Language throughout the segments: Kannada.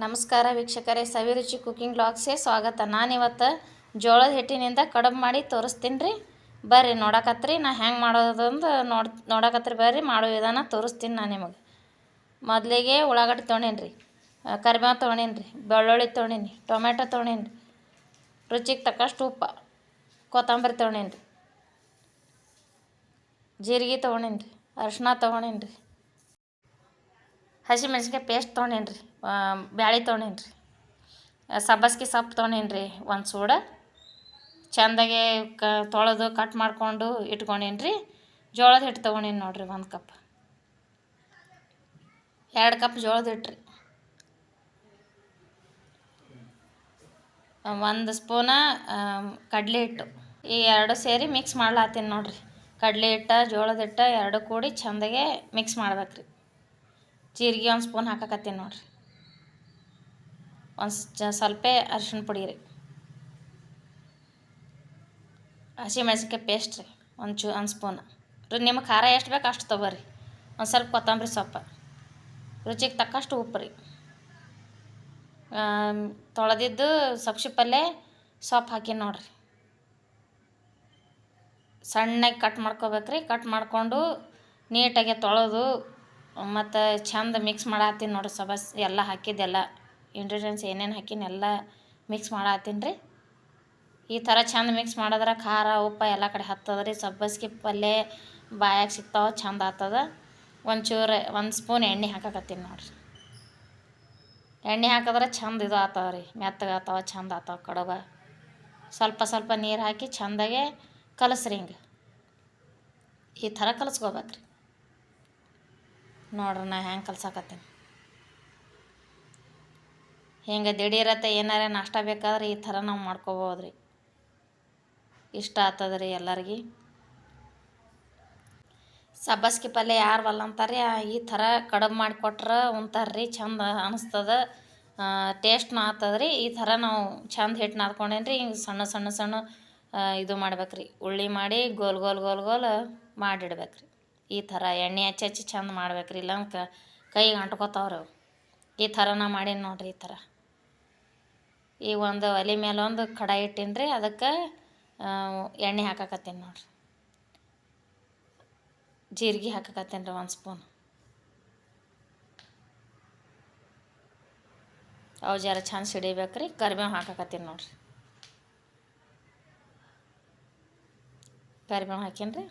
ನಮಸ್ಕಾರ ವೀಕ್ಷಕರೇ, ಸವಿರುಚಿ ಕುಕ್ಕಿಂಗ್ ಬ್ಲಾಗ್ಸ್ಗೆ ಸ್ವಾಗತ. ನಾನಿವತ್ತು ಜೋಳದ ಹಿಟ್ಟಿನಿಂದ ಕಡುಬು ಮಾಡಿ ತೋರಿಸ್ತೀನಿ ರೀ ಬರ್ರಿ, ನೋಡಕತ್ರಿ. ನಾ ಹೆಂಗೆ ಮಾಡೋದಂದು ನೋಡ್, ನೋಡಕತ್ರಿ ಬರ್ರಿ. ಮಾಡೋ ವಿಧಾನ ತೋರಿಸ್ತೀನಿ ನಾನು ನಿಮಗೆ. ಮೊದಲಿಗೆ ಉಳ್ಳಾಗಡ್ಡೆ ತೊಗೊಂಡೇನಿ ರೀ ಕರಿಬೇವು ತೊಗೊಂಡೇನಿ ರೀ ಬೆಳ್ಳುಳ್ಳಿ ತೊಗೊಂಡೇನಿ. ಟೊಮೆಟೊ ತೊಗೊಂಡೇನಿ ರೀ ರುಚಿಗೆ ತಕ್ಕಷ್ಟು ಉಪ್ಪು. ಕೊತ್ತಂಬರಿ ತೊಗೊಂಡೇನಿ ರೀ ಜೀರಿಗೆ ತೊಗೊಂಡೇನಿ ರೀ ಅರಿಶಿನ ತೊಗೊಂಡೇನಿ ರೀ ಹಸಿಮೆಣ್ಸಿನ್ಕಾಯಿ ಪೇಸ್ಟ್ ತೊಗೊಂಡೇನಿ ರೀ ಬ್ಯಾಳೆ ತೊಗೊಂಡೇನಿ ರೀ ಸಬ್ಬಸ್ಗೆ ಸೊಪ್ಪು ತೊಗೊಂಡೇನಿ ರೀ ಒಂದು ಸೂಡ. ಚೆಂದಾಗೆ ಕ, ತೊಳೆದು ಕಟ್ ಮಾಡಿಕೊಂಡು ಇಟ್ಕೊಂಡೇನಿ ರೀ ಜೋಳದ ಹಿಟ್ಟು ತೊಗೊಂಡೇನಿ ನೋಡಿರಿ ಒಂದು ಕಪ್. ಎರಡು ಕಪ್ ಜೋಳದ ಹಿಟ್ಟು ರೀ ಒಂದು ಸ್ಪೂನ ಕಡಲೆ ಹಿಟ್ಟು. ಈ ಎರಡು ಸೇರಿ ಮಿಕ್ಸ್ ಮಾಡ್ಲಾತೀನಿ ನೋಡಿರಿ. ಕಡಲೆ ಹಿಟ್ಟು, ಜೋಳದ ಹಿಟ್ಟು ಎರಡು ಕೂಡಿ ಚೆಂದಾಗೆ ಮಿಕ್ಸ್ ಮಾಡ್ಬೇಕು ರೀ ಜೀರಿಗೆ ಒಂದು ಸ್ಪೂನ್ ಹಾಕಕತ್ತೀನಿ ನೋಡಿರಿ. ಒಂದು ಸ್ವಲ್ಪ ಅರ್ಶಿಣ ಪುಡಿ ರೀ ಹಸಿಮೆಣ್ಸಿನ್ಕಾಯಿ ಪೇಸ್ಟ್ ರೀ, ಒಂದು ಚೂ, ಒಂದು ಸ್ಪೂನ್ ರೀ ನಿಮಗೆ ಖಾರ ಎಷ್ಟು ಬೇಕು ಅಷ್ಟು ತೊಗೊರಿ. ಒಂದು ಸ್ವಲ್ಪ ಕೊತ್ತಂಬರಿ ಸೊಪ್ಪು. ರುಚಿಗೆ ತಕ್ಕಷ್ಟು ಉಪ್ಪು ರೀ. ತೊಳೆದಿದ್ದು ಸಬ್ಸಿ ಪಲ್ಯ, ಸೊಪ್ಪು ಹಾಕಿ ನೋಡಿರಿ. ಸಣ್ಣಗೆ ಕಟ್ ಮಾಡ್ಕೋಬೇಕ್ರಿ ಕಟ್ ಮಾಡಿಕೊಂಡು ನೀಟಾಗಿ ತೊಳೆದು, ಮತ್ತು ಚಂದ ಮಿಕ್ಸ್ ಮಾಡತ್ತೀನಿ ನೋಡಿರಿ ಸಬಸ್ ಎಲ್ಲ ಹಾಕಿದ್ದೆಲ್ಲ. ಇಂಗ್ರೀಡಿಯೆಂಟ್ಸ್ ಏನೇನು ಹಾಕಿನೆಲ್ಲ ಮಿಕ್ಸ್ ಮಾಡತ್ತೀನಿ ರೀ. ಈ ಥರ ಚಂದ ಮಿಕ್ಸ್ ಮಾಡಿದ್ರೆ ಖಾರ, ಉಪ್ಪು ಎಲ್ಲ ಕಡೆ ಹತ್ತದ ರೀ. ಸಬ್ಬಸ್ಗೆ ಪಲ್ಯ ಬಾಯಾಗ ಸಿಗ್ತಾವೆ ಚಂದ ಆಗ್ತದ ಒಂಚೂರು, ಒಂದು ಸ್ಪೂನ್ ಎಣ್ಣೆ ಹಾಕಕತ್ತೀನಿ ನೋಡಿರಿ. ಎಣ್ಣೆ ಹಾಕಿದ್ರೆ ಚಂದ ಇದು ಆಗ್ತಾವ ರೀ. ಮೆತ್ತಗಾಗ್ತಾವ ಚಂದ ಆಗ್ತಾವ ಕಡುಬ. ಸ್ವಲ್ಪ ಸ್ವಲ್ಪ ನೀರು ಹಾಕಿ ಚಂದಾಗೆ ಕಲಸ್ರಿ ಹಿಂಗೆ. ಈ ಥರ ಕಲಸ್ಕೋಬೇಕ್ರಿ. ನೋಡ್ರಿ ನಾ ಹೆಂಗೆ ಕಲ್ಸಕತ್ತೀನಿ. ಹಿಂಗೆ ದಿಢೀರತ್ತೆ ಏನಾರ ನಾಷ್ಟ ಬೇಕಾದ್ರೆ ಈ ಥರ ನಾವು ಮಾಡ್ಕೋಬೋದು ರೀ ಇಷ್ಟ ಆಗ್ತದ ರೀ ಎಲ್ಲರಿಗೆ. ಸಬ್ಬಸ್ಗೆ ಪಲ್ಯ ಯಾರು ಅಂತಾರೆ ಈ ಥರ ಕಡುಬು ಮಾಡಿಕೊಟ್ರೆ ಉಣ್ತಾರೆ ರೀ ಚಂದ ಅನಿಸ್ತದ ಟೇಸ್ಟ್ನೂ ಆಗ್ತದ ರೀ ಈ ಥರ ನಾವು ಚಂದ ಹಿಟ್ಟು ನಾದ್ಕೊಂಡೇನಿ ರೀ ಹಿಂಗೆ ಸಣ್ಣ ಸಣ್ಣ ಸಣ್ಣ ಇದು ಮಾಡ್ಬೇಕು ರೀ ಉಳ್ಳಿ ಮಾಡಿ ಗೋಲ್ ಗೋಲ್ ಗೋಲ್ ಗೋಲ್ ಮಾಡಿಡ್ಬೇಕು ರೀ ಈ ಥರ ಎಣ್ಣೆ ಹಚ್ಚಿ ಹಚ್ಚಿ ಚಂದ ಮಾಡ್ಬೇಕು ರೀ ಇಲ್ಲ ಕೈಗೆ ಅಂಟ್ಕೋತಾವ್ರಿ. ಈ ಥರ ನಾ ಮಾಡೀನಿ ನೋಡಿರಿ ಈ ಥರ. ಈಗ ಒಂದು ಒಲೆ ಮೇಲೆ ಒಂದು ಕಡಾಯಿ ಇಟ್ಟೀನಿ ರೀ ಅದಕ್ಕೆ ಎಣ್ಣೆ ಹಾಕಕತ್ತೀನಿ ನೋಡಿರಿ. ಜೀರಿಗೆ ಹಾಕಕತ್ತೀನಿ ರೀ ಒಂದು ಸ್ಪೂನ್ ಅವು ಜರ ಚಂದ ಸಿಡಿಬೇಕು ರೀ ಕರಿಬೇವು ಹಾಕಕತ್ತೀನಿ ನೋಡಿರಿ. ಕರಿಬೇವು ಹಾಕೀನಿ ರೀ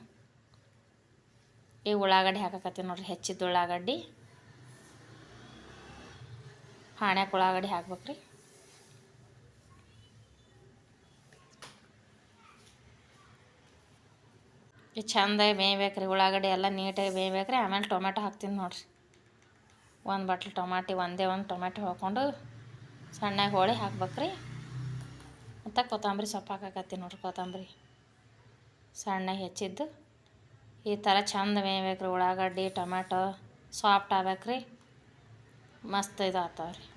ಈ ಉಳ್ಳಾಗಡ್ಡಿ ಹಾಕಕತ್ತೀನಿ ನೋಡಿರಿ, ಹೆಚ್ಚಿದ ಉಳ್ಳಾಗಡ್ಡಿ. ಹಾಣ್ಯಾಕ ಉಳ್ಳಾಗಡ್ಡಿ ಹಾಕ್ಬೇಕು ರೀ ಈ ಚಂದಾಗಿ ಬೇಯ್ಬೇಕು ರೀ ಉಳ್ಳಾಗಡ್ಡಿ ಎಲ್ಲ ನೀಟಾಗಿ ಬೇಯ್ಬೇಕು ರೀ ಆಮೇಲೆ ಟೊಮೆಟೊ ಹಾಕ್ತೀನಿ ನೋಡಿರಿ. ಒಂದು ಬಟ್ಲು ಟೊಮಾಟಿ ಒಂದೇ ಒಂದು ಟೊಮೆಟೊ ಹಾಕ್ಕೊಂಡು ಸಣ್ಣಗೆ ಹೋಳಿ ಹಾಕ್ಬೇಕು ರೀ ಮತ್ತು ಕೊತ್ತಂಬರಿ ಸೊಪ್ಪು ಹಾಕಾಕತ್ತೀನಿ ನೋಡಿರಿ ಕೊತ್ತಂಬರಿ. ಸಣ್ಣಗೆ ಹೆಚ್ಚಿದ್ದು. ಈ ಥರ ಚಂದ ಬೇಯ್ಬೇಕು ರೀ ಉಳ್ಳಾಗಡ್ಡಿ ಟೊಮೆಟೊ ಸಾಫ್ಟ್ ಆಗ್ಬೇಕು ಮಸ್ತ್ ಇದು ಆಗ್ತಾವೆ ರೀ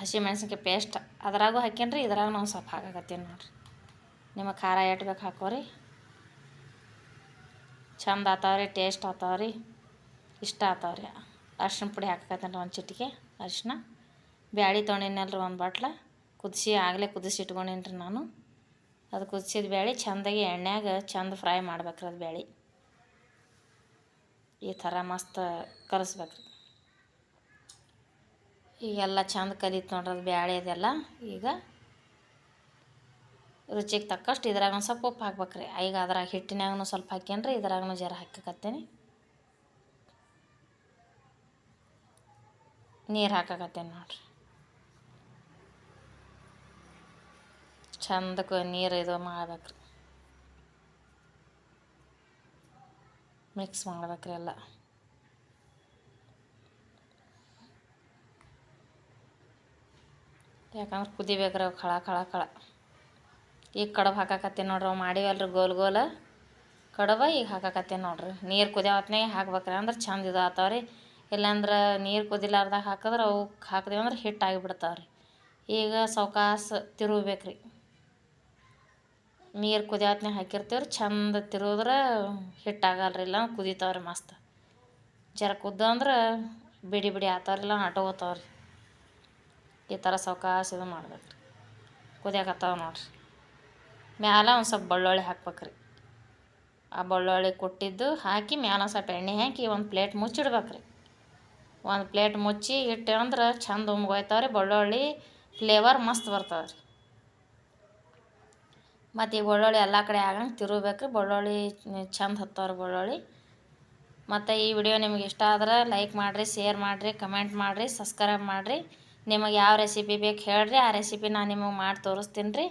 ಹಸಿಮೆಣ್ಸಿನ್ಕಾಯಿ ಪೇಸ್ಟ್ ಅದ್ರಾಗೂ ಹಾಕೀನಿ ರೀ ಇದ್ರಾಗ ನಾವು ಸ್ವಲ್ಪ ಹಾಕಾಕತ್ತೀನಿ ನೋಡಿರಿ. ನಿಮಗೆ ಖಾರ ಎಷ್ಟು ಬೇಕು ಹಾಕೋರಿ. ಚಂದ ಆತಾವ್ರಿ ಟೇಸ್ಟ್ ಆತಾವ್ರಿ, ಇಷ್ಟ ಆತಾವ್ರಿ. ಅರ್ಶಿನ ಪುಡಿ ಹಾಕಕತ್ತೀನಿ ಒಂದು ಚಿಟಿಕೆ ಅರಿಶಿನ ಬ್ಯಾಳಿ ತೊಗೊಂಡಿನಲ್ರಿ ಒಂದು ಬಾಟ್ಲ. ಕುದಿಸಿ ಆಗಲೇ ಕುದಿಸಿ ಇಟ್ಕೊಂಡಿನ್ರಿ ರೀ ನಾನು. ಅದು ಕುದಿಸಿದ ಬ್ಯಾಳಿ ಚೆಂದಾಗಿ ಎಣ್ಣೆಯಾಗ ಚಂದ ಫ್ರೈ ಮಾಡ್ಬೇಕ್ರಿ ಅದು ಬ್ಯಾಳಿ. ಈ ಥರ ಮಸ್ತ್ ಕಲಿಸ್ಬೇಕ್ರಿ. ಈಗೆಲ್ಲ ಚಂದ ಕಲಿತು ನೋಡ್ರಿ ಅದು ಬ್ಯಾಳಿ ಅದೆಲ್ಲ. ಈಗ ರುಚಿಗೆ ತಕ್ಕಷ್ಟು ಇದ್ರಾಗ ಸ್ವಲ್ಪ ಉಪ್ಪು ಹಾಕ್ಬೇಕ್ರಿ. ಈಗ ಅದ್ರಾಗ ಹಿಟ್ಟಿನಾಗೂ ಸ್ವಲ್ಪ ಹಾಕ್ಯನ್ರಿ ಇದ್ರಾಗೂ ಜರ ಹಾಕಕತ್ತೀನಿ. ನೀರು ಹಾಕಕತ್ತೇನೆ ನೋಡಿರಿ. ಚಂದಕ್ಕೆ ನೀರು ಇದು ಮಾಡ್ಬೇಕ್ರಿ. ಮಿಕ್ಸ್ ಮಾಡ್ಬೇಕ್ರಿ ಎಲ್ಲ. ಯಾಕಂದ್ರೆ ಕುದಿಬೇಕ್ರಿ ಅವು ಖಳ ಖಳ ಖಳ. ಈಗ ಕಡಬು ಹಾಕಕತ್ತೀನಿ ನೋಡ್ರಿ, ಅವು ಮಾಡಿವಲ್ರಿ ಗೋಲ್ ಗೋಲ. ಕಡಬ ಈಗ ಹಾಕಕತ್ತೀನಿ ನೋಡ್ರಿ. ನೀರು ಕುದಿಯೋ ಹೊತ್ನಾಗೆ ಹಾಕ್ಬೇಕ್ರಿ ಅಂದ್ರೆ ಚಂದ ಇದು ರೀ ಇಲ್ಲಾಂದ್ರೆ ನೀರು ಕುದಿಲಾರ್ದಾಗ ಹಾಕಿದ್ರೆ ಅವು ಹಾಕಿದೆವು ಅಂದ್ರೆ ಹಿಟ್ಟು ಆಗಿಬಿಡ್ತಾವೆ ರೀ ಈಗ ಸೌಕಾಸ ರೀ ನೀರು ಕುದಿಯಾತ್ನಾಗ ಹಾಕಿರ್ತೀವಿ ರೀ ಚಂದ ತಿರುಗಿದ್ರೆ ಹಿಟ್ಟು ಆಗಲ್ಲ ರೀ ಇಲ್ಲ ಕುದಿತಾವೆ ರೀ ಮಸ್ತ್. ಜರ ಕುದ್ದಂದ್ರೆ ಬಿಡಿ ಬಿಡಿ ಇಲ್ಲ ಅಂಟೋತಾವ್ರಿ ಈ ಥರ ಸೌಕಾಸ ಇದು ಮಾಡ್ಬೇಕು ರೀ ಕುದಿಯಾಕತ್ತಾವ ನೋಡ್ರಿ. ಮ್ಯಾಲ ಒಂದು ಸ್ವಲ್ಪ ಬೆಳ್ಳುಳ್ಳಿ ಹಾಕ್ಬೇಕ್ರಿ. ಆ ಬೆಳ್ಳುಳ್ಳಿ ಕೊಟ್ಟಿದ್ದು ಹಾಕಿ ಮ್ಯಾಲ ಒಂದು ಸ್ವಲ್ಪ ಎಣ್ಣೆ ಹಾಕಿ ಒಂದು ಪ್ಲೇಟ್ ಮುಚ್ಚಿಡ್ಬೇಕ್ರಿ. ಒಂದು ಪ್ಲೇಟ್ ಮುಚ್ಚಿ ಇಟ್ಟೆ ಅಂದ್ರೆ ಚಂದ ಉಮ್ಗೋಯ್ತಾವ್ರಿ, ಬೆಳ್ಳುಳ್ಳಿ ಫ್ಲೇವರ್ ಮಸ್ತ್ ಬರ್ತಾವೆ ರೀ ಮತ್ತು ಈ ಬೆಳ್ಳುಳ್ಳಿ ಎಲ್ಲ ಕಡೆ ಆಗಂಗೆ ತಿರುಗಬೇಕು ಬೆಳ್ಳುಳ್ಳಿ ಚಂದ ಹತ್ತವ್ರಿ ಬೆಳ್ಳುಳ್ಳಿ. ಮತ್ತು ಈ ವಿಡಿಯೋ ನಿಮಗೆ ಇಷ್ಟ ಆದ್ರೆ ಲೈಕ್ ಮಾಡಿರಿ ಶೇರ್ ಮಾಡಿರಿ ಕಮೆಂಟ್ ಮಾಡಿರಿ ಸಬ್ಸ್ಕ್ರೈಬ್ ಮಾಡಿರಿ. ನಿಮಗೆ ಯಾವ ರೆಸಿಪಿ ಬೇಕು ಹೇಳ್ರಿ, ಆ ರೆಸಿಪಿ ನಾನು ನಿಮಗೆ ಮಾಡಿ ತೋರಿಸ್ತೀನಿ ರೀ.